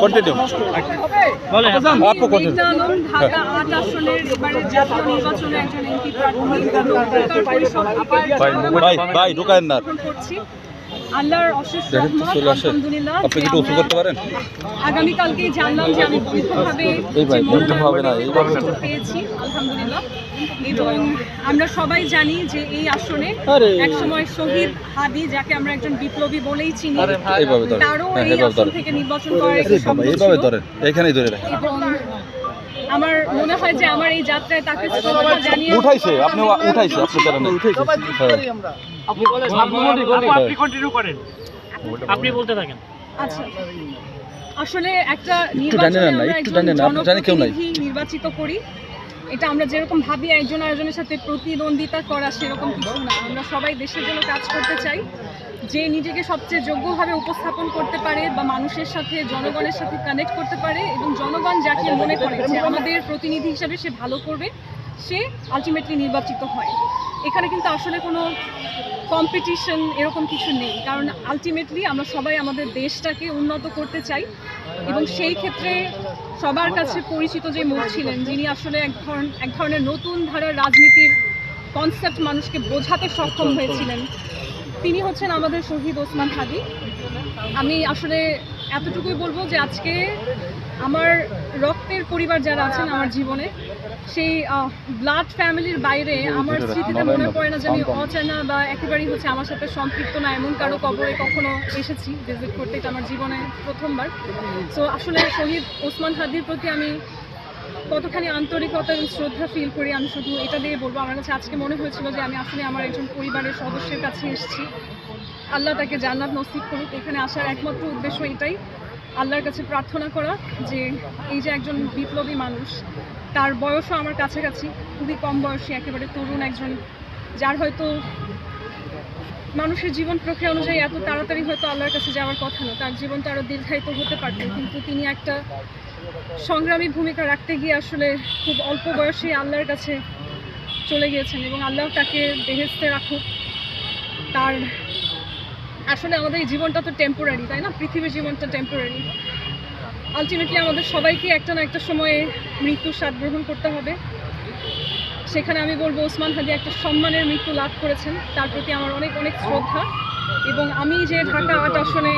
Continue আপু প্রার্থী ভাই ঢুকায়েন না আল্লাহর অশেষ আলহামদুলিল্লাহ আপনি একটু উঁচু করতে পারেন? জানলাম যে আমি বৈধভাবে এই ভাই, হবে না, এইভাবে পেয়েছি আলহামদুলিল্লাহ। এবং আমরা সবাই জানি যে এই আসনে। একসময় শহীদ হাদি যাকে আমরা একজন বিপ্লবী বলেই চিনি তারও হ্যাঁ এই আসন থেকে নির্বাচন করার এখানেই ধরে এবং আমার মনে হয় যে আমার এই যাত্রায় তাকে জানিয়ে উঠাইছে আপনি উঠাইছে আপনি ধরেন। আপনি বলেন আপনি কন্টিনিউ করেন। আপনি বলতে থাকেন। আচ্ছা। আসলে একটা নির্বাচনে আমরা একজন। জনপ্রতিনিধি নির্বাচিত করি। এটা আমরা যেরকম ভাবি একজন আরেকজনের সাথে প্রতিদ্বন্দ্বিতা করা সেরকম কিছু না। আমরা সবাই দেশের জন্য কাজ করতে চাই। যে নিজেকে সবচেয়ে যোগ্যভাবে উপস্থাপন করতে পারে বা মানুষের সাথে, জনগণের সাথে কানেক্ট করতে পারে এবং জনগণ যাকে মনে করে যে আমাদের প্রতিনিধি হিসাবে সে ভালো করবে, সে আলটিমেটলি নির্বাচিত হয়। এখানে কিন্তু আসলে কোনো কম্পিটিশন এরকম কিছু নেই। কারণ আলটিমেটলি আমরা সবাই আমাদের দেশটাকে উন্নত করতে চাই। এবং সেই ক্ষেত্রে সবার কাছে পরিচিত যে মুখ ছিলেন, যিনি আসলে এক ধরনের এক ধরনের নতুন ধারার রাজনীতির কনসেপ্ট মানুষকে বোঝাতে সক্ষম হয়েছিলেন। তিনি হচ্ছেন আমাদের শহীদ ওসমান হাদি। আমি আসলে এতটুকুই বলব যে আজকে আমার রক্তের পরিবার যারা আছেন আমার জীবনে সেই ব্লাড ফ্যামিলির বাইরে আমার স্মৃতিতে মনে পড়ে না যে আমি অচেনা বা একেবারেই হচ্ছে আমার সাথে সম্পৃক্ত না এমন কারও কবরে কখনো এসেছি ভিজিট করতে এটা আমার জীবনে প্রথমবার। সো আসলে শহীদ ওসমান হাদির প্রতি আমি কতখানি আন্তরিকতা এবং শ্রদ্ধা ফিল করি আমি শুধু এটা দিয়ে বলব আমার কাছে আজকে মনে হয়েছিল যে আমি আসলে আমার একজন পরিবারের সদস্যের কাছে এসেছি। আল্লাহ তাকে জান্নাত নসিব করুক এখানে আসার একমাত্র উদ্দেশ্য এটাই। আল্লাহর কাছে প্রার্থনা করা যে এই যে একজন বিপ্লবী মানুষ, তার বয়সও আমার কাছাকাছি, খুবই কম বয়সী, একেবারে তরুণ একজন, যার হয়তো মানুষের জীবন প্রক্রিয়া অনুযায়ী এত তাড়াতাড়ি হয়তো আল্লাহর কাছে যাওয়ার কথা না, তার জীবনটা আরও দীর্ঘায়িত হতে পারত কিন্তু তিনি একটা সংগ্রামী ভূমিকা রাখতে গিয়ে আসলে খুব অল্প বয়সে আল্লাহর কাছে চলে গিয়েছেন এবং আল্লাহ তাকে বেহেস্তে রাখুক। তার আসলে আমাদের এই জীবনটা তো টেম্পোরারি তাই না? পৃথিবীর জীবনটা টেম্পোরারি আলটিমেটলি আমাদের সবাইকে একটা না একটা সময়ে মৃত্যুর স্বাদ গ্রহণ করতে হবে। সেখানে আমি বলব ওসমান হাদি একটা সম্মানের মৃত্যু লাভ করেছেন। তার প্রতি আমার অনেক অনেক শ্রদ্ধা। এবং আমি যে ঢাকা আট আসনে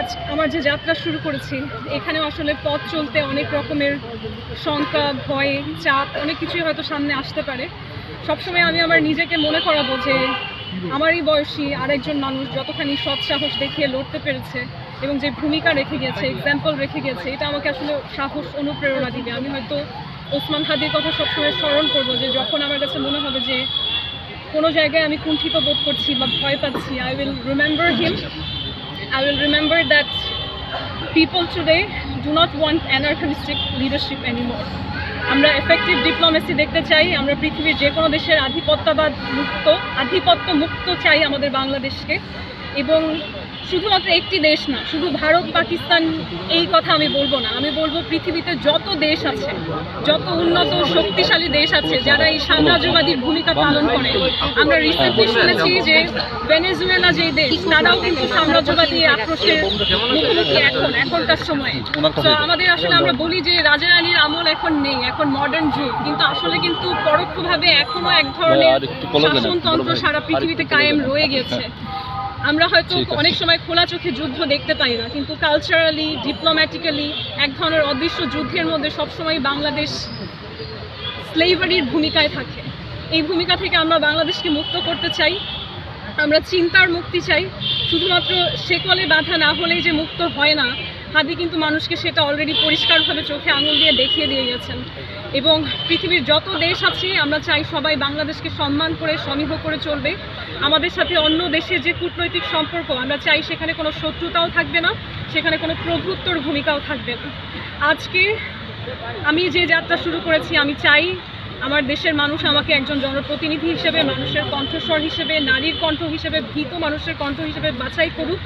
আজ আমার যে যাত্রা শুরু করেছি, এখানেও আসলে পথ চলতে অনেক রকমের শঙ্কা, ভয়, চাপ, অনেক কিছুই হয়তো সামনে আসতে পারে। সবসময় আমি আমার নিজেকে মনে করাবো যে আমারই বয়সী আরেকজন মানুষ যতখানি সৎ সাহস দেখিয়ে লড়তে পেরেছে এবং যে ভূমিকা রেখে গেছে এক্সাম্পল রেখে গেছে, এটা আমাকে আসলে সাহস, অনুপ্রেরণা দিবে আমি হয়তো ওসমান হাদির কথা সবসময় স্মরণ করব যে যখন আমার কাছে মনে হবে যে কোনো জায়গায় আমি কুণ্ঠিত বোধ করছি বা ভয় পাচ্ছি I will remember him I will remember that people today do not want anarchistic leadership anymore. আমরা এফেক্টিভ ডিপ্লোমেসি দেখতে চাই, আমরা পৃথিবীর যে কোনো দেশের আধিপত্যবাদ মুক্ত, আধিপত্য মুক্ত চাই আমাদের বাংলাদেশকে। এবং শুধুমাত্র একটি দেশ না শুধু ভারত পাকিস্তান এই কথা আমি বলব না। আমি বলব পৃথিবীতে যত দেশ আছে যত উন্নত শক্তিশালী দেশ আছে যারা এই সাম্রাজ্যবাদীর ভূমিকা পালন করে আমরা রিসেন্টলি শুনেছি যে ভেনেজুয়েলা যে দেশ তারাও কিন্তু সাম্রাজ্যবাদী আক্রোশের মুখোমুখি এখন এখনকার সময়ে। তো আমাদের আসলে আমরা বলি যে রাজা রানীর আমল এখন নেই এখন মডার্ন যুগ। কিন্তু আসলে কিন্তু পরোক্ষভাবে এখনও এক ধরনের শাসনতন্ত্র সারা পৃথিবীতে কায়েম রয়ে গেছে। আমরা হয়তো অনেক সময় খোলা চোখে যুদ্ধ দেখতে পাই না কিন্তু কালচারালি ডিপ্লোম্যাটিক্যালি এক ধরনের অদৃশ্য যুদ্ধের মধ্যে সবসময় বাংলাদেশ স্লেভারির ভূমিকায় থাকে। এই ভূমিকা থেকে আমরা বাংলাদেশকে মুক্ত করতে চাই আমরা চিন্তার মুক্তি চাই। শুধুমাত্র সেকলে বাধা না হলেই যে মুক্ত হয় না হাদি কিন্তু মানুষকে সেটা অলরেডি পরিষ্কারভাবে চোখে আঙুল দিয়ে দেখিয়ে দিয়ে গেছেন। এবং পৃথিবীর যত দেশ আছে, আমরা চাই সবাই বাংলাদেশকে সম্মান করে, সমীহ করে চলবে। আমাদের সাথে অন্য দেশের যে কূটনৈতিক সম্পর্ক, আমরা চাই সেখানে কোনো শত্রুতাও থাকবে না, সেখানে কোনো প্রভুত্বর ভূমিকাও থাকবে না। আজকে আমি যে যাত্রা শুরু করেছি, আমি চাই আমার দেশের মানুষ আমাকে একজন জনপ্রতিনিধি হিসেবে, মানুষের কণ্ঠস্বর হিসেবে, নারীর কণ্ঠ হিসেবে, ভীত মানুষের কণ্ঠ হিসেবে বাছাই করুক।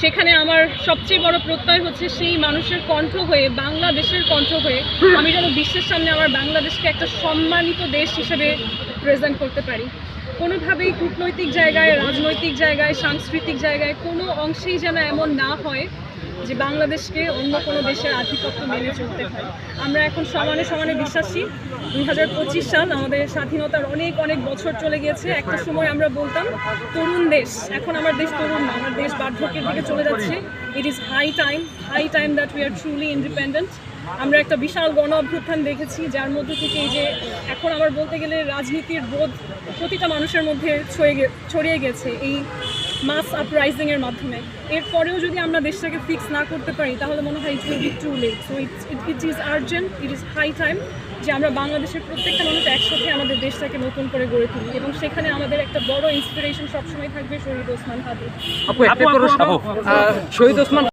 সেখানে আমার সবচেয়ে বড় প্রত্যয় হচ্ছে সেই মানুষের কণ্ঠ হয়ে, বাংলাদেশের কণ্ঠ হয়ে, আমি যেন বিশ্বের সামনে আমার বাংলাদেশকে একটা সম্মানিত দেশ হিসেবে প্রেজেন্ট করতে পারি। কোনোভাবেই কূটনৈতিক জায়গায়, রাজনৈতিক জায়গায়, সাংস্কৃতিক জায়গায় কোনো অংশেই যেন এমন না হয় যে বাংলাদেশকে অন্য কোনো দেশের আধিপত্য মেনে চলতে হয়। আমরা এখন সমানে সমানে বিশ্বাসী। দুই হাজার পঁচিশ সাল আমাদের স্বাধীনতার অনেক অনেক বছর চলে গিয়েছে। একটা সময় আমরা বলতাম, তরুণ দেশ। এখন আমার দেশ তরুণ না, আমার দেশ বার্ধক্যের দিকে চলে যাচ্ছে। It is high time high time that we are truly independent আমরা একটা বিশাল গণ অভ্যুত্থান দেখেছি, যার মধ্যে থেকে এই যে এখন আমার বলতে গেলে রাজনীতির বোধ প্রতিটা মানুষের মধ্যে ছড়িয়ে গেছে। এই মাস আপরাইজিংয়ের মাধ্যমে। এরপরেও যদি আমরা দেশটাকে ফিক্স না করতে পারি তাহলে মনে হয় it will be too late so it's it is urgent it is high time যে আমরা বাংলাদেশের প্রত্যেকটা মানুষ একসাথে আমাদের দেশটাকে নতুন করে গড়ে তুলি এবং সেখানে আমাদের একটা বড় ইন্সপিরেশন সবসময় থাকবে শহীদ ওসমান হাদি। শহীদ ওসমান